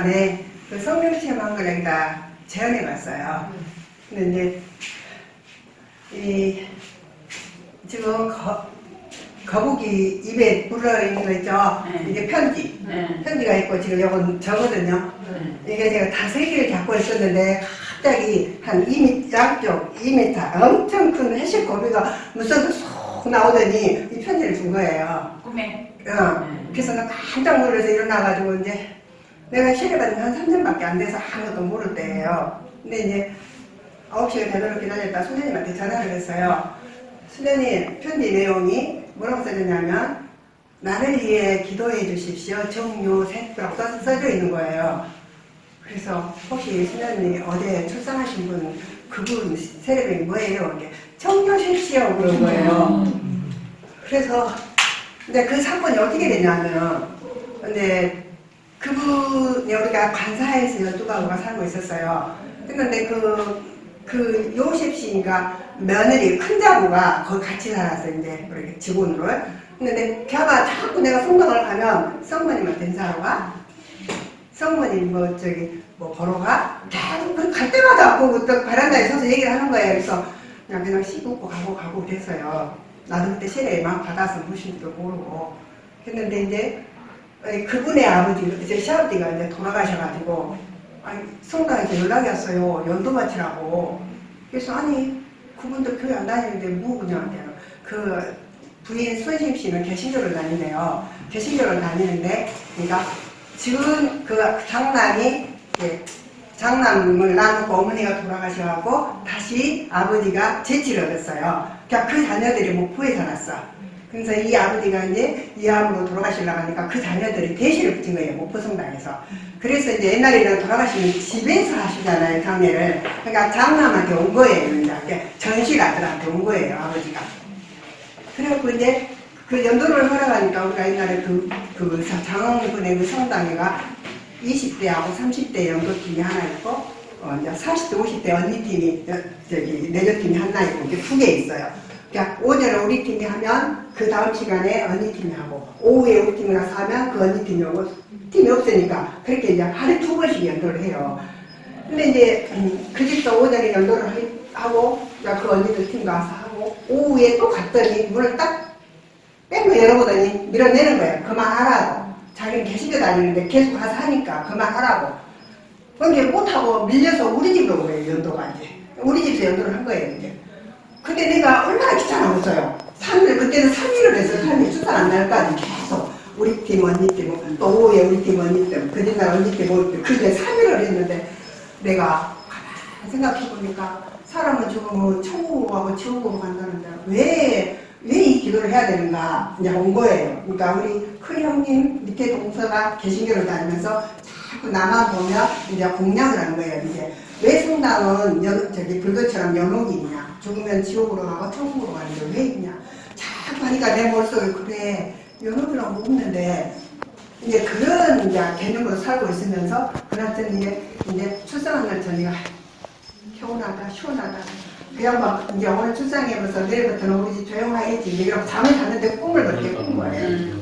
간에 그 성령 체험한 걸 여기다 재현해 봤어요. 근데 이제 이 지금 거, 거북이 입에 물러 있는 거 있죠? 네. 이게 편지. 네. 편지가 있고 지금 요건 저거든요. 네. 이게 제가 다 세 개를 잡고 있었는데 갑자기 한 2m, 양쪽 2m 엄청 큰 해실 고비가 무서워서 쏙 나오더니 이 편지를 준 거예요. 꿈에? 어. 그래서 나 깜짝 놀라서 일어나가지고 이제 내가 시내받은 한 3년밖에 안 돼서 아무것도 모를 때예요. 근데 이제 9시간 되도록 기다렸다 수녀님한테 전화를 했어요. 수녀님 편지 내용이 뭐라고 써졌냐면 나를 위해 기도해 주십시오. 정유 셋이라고 써- 써져 있는 거예요. 그래서 혹시 수녀님이 어제 출산하신 분 그분 세례명이 뭐예요? 이게 셋이요 그런 거예요. 그래서 근데 그 사건이 어떻게 됐냐면은 근데 그분이 우리가 관사에서 열두 가구가 살고 있었어요. 근데 그, 그 요셉 씨가 며느리 큰 자부가 거기 같이 살았어 이제 우리 직원으로. 근데 걔가 자꾸 내가 성당을 가면 성모님한테 인사하러 가. 성모님 뭐 저기 뭐 보러 가. 계속 그갈 때마다 그 베란다에 서서 얘기를 하는 거예요. 그래서 그냥 그냥 씹고 가고 가고 그랬어요. 나도 그때 세례 막 받아서 무신지도 모르고 했는데 이제 그분의 아버지, 제 시아버지가 이제 돌아가셔가지고 아니, 성당에서 연락이 왔어요. 연도 바치라고. 그래서 아니 그분도 교회 안 다니는데 뭐 그냥 그 부인 손심 씨는 개신교를 다니네요. 개신교를 다니는데 그러니까 지금 그 장남이 이제 장남을 낳고 어머니가 돌아가셔가지고 다시 아버지가 재치를 얻었어요. 그러니까 그 자녀들이 목포에 살았어. 그래서 이 아버지가 이제 이암으로 돌아가시려고 하니까 그 자녀들이 대시를 붙인 거예요. 목포 성당에서. 그래서 이제 옛날에는 돌아가시면 집에서 하시잖아요. 장례를. 그러니까 장남한테 온 거예요. 이제 전실 아들한테 온 거예요. 아버지가. 그래갖고 이제 그 연도를 허락하니까 우리가 옛날에 그, 그 장흥군의 그 성당회가 20대하고 30대 연도팀이 하나 있고, 어, 이제 40대, 50대 언니팀이, 여- 저기, 내조팀이 하나 있고, 이렇게 두 개 있어요. 그러니까 오전에 우리 팀이 하면 그 다음 시간에 언니 팀이 하고, 오후에 우리 팀이 가서 하면 그 언니 팀이 오고, 팀이 없으니까 그렇게 이제 하루에 두 번씩 연도를 해요. 근데 이제 음, 그 집도 오전에 연도를 하- 하고 그 언니들 팀 가서 하고 오후에 또 갔더니 문을 딱 빼고 열어보더니 밀어내는 거예요. 그만하라고. 자기는 개신교 다니는데 계속 가서 하니까 그만하라고. 그게 못하고 밀려서 우리 집으로 온 거예요. 연도가 이제. 우리 집에서 연도를 한 거예요. 이제. 근데 내가 얼마나 귀찮아했어요. 3일, 그때는 3일을 했어요. 3일 출산 안 날까지 계속. 우리 팀, 언니 팀, 또 오후에 우리 팀, 언니 팀, 그 전날 언니 팀. 그게 3일을 했는데 내가 가만히 생각해보니까 사람은 죽으면 천국으로 가고 지옥으로 간다는데 왜, 왜 이 기도를 해야 되는가 이제 온 거예요. 그러니까 우리 큰 형님 밑에 동서가 개신교를 다니면서 자꾸 나만 보면 이제 공략을 하는 거예요. 이제 왜 성당은 연, 저기 불교처럼 연옥이 있냐 죽으면 지옥으로 가고 천국으로 가는데 왜 있냐 자꾸 하니까 내 머릿속에 그래 연옥이라고 없는데 이제 그런 이제 개념으로 살고 있으면서 그랬더니 이제, 출산한 날 저녁에 개운하다 시원하다 그냥 막 이제 오늘 출산해면서 내일부터는 우리 집 조용하겠지 이러고 잠을 잤는데 꿈을 그렇게 꾼 거예요.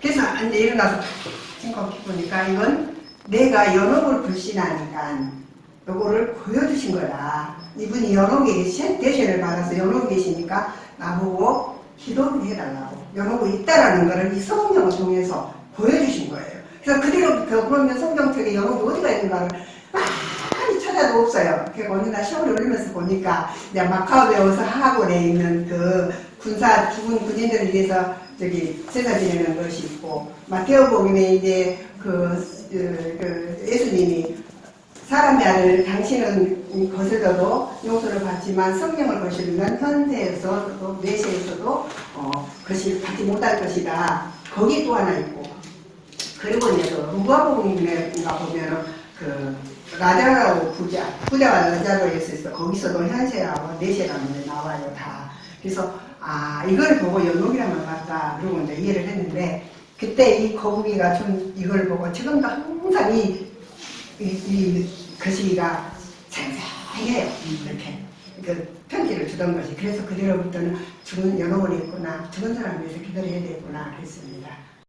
그래서 이제 일어나서 생각해 보니까 이건 내가 연옥을 불신하니까 요거를 보여주신 거다. 이분이 연옥에 대신을 받아서 연옥에 계시니까 나보고 기도를 해달라고. 연옥이 있다라는 거를 이 성경을 통해서 보여주신 거예요. 그래서 그대로부터 그러면 성경책에 연옥이 어디가 있는가를 찾아도 없어요. 그래서 어느 날 시험을 올리면서 보니까 이제 마카오 배워서 학원에 있는 그 군사 죽은 군인들을 위해서 저기 제사 지내는 것이 있고 마테오복음에 이제 그, 그, 그 예수님이 사람의 아들 당신은 거슬려도 용서를 받지만 성령을 거슬리면 현세에서도 내세에서도 어, 그것이 받지 못할 것이다. 거기 또 하나 있고 그리고 이제 그 누가복음인가 보면은 그 라자라고 부자, 부자와 라자로 있어서 거기서도 현세라고 내세라는 게 나와요 다. 그래서 아 이걸 보고 연옥이라는 걸 봤다. 그러고 이제 이해를 했는데 그때 이 거북이가 좀 이걸 보고 지금도 항상 이, 이, 이 거시기가 생생해요. 이렇게. 그 편지를 주던 것이. 그래서 그대로부터는 죽은 연옥을 했구나. 죽은 사람을 위해서 해야 되구나. 그랬습니다.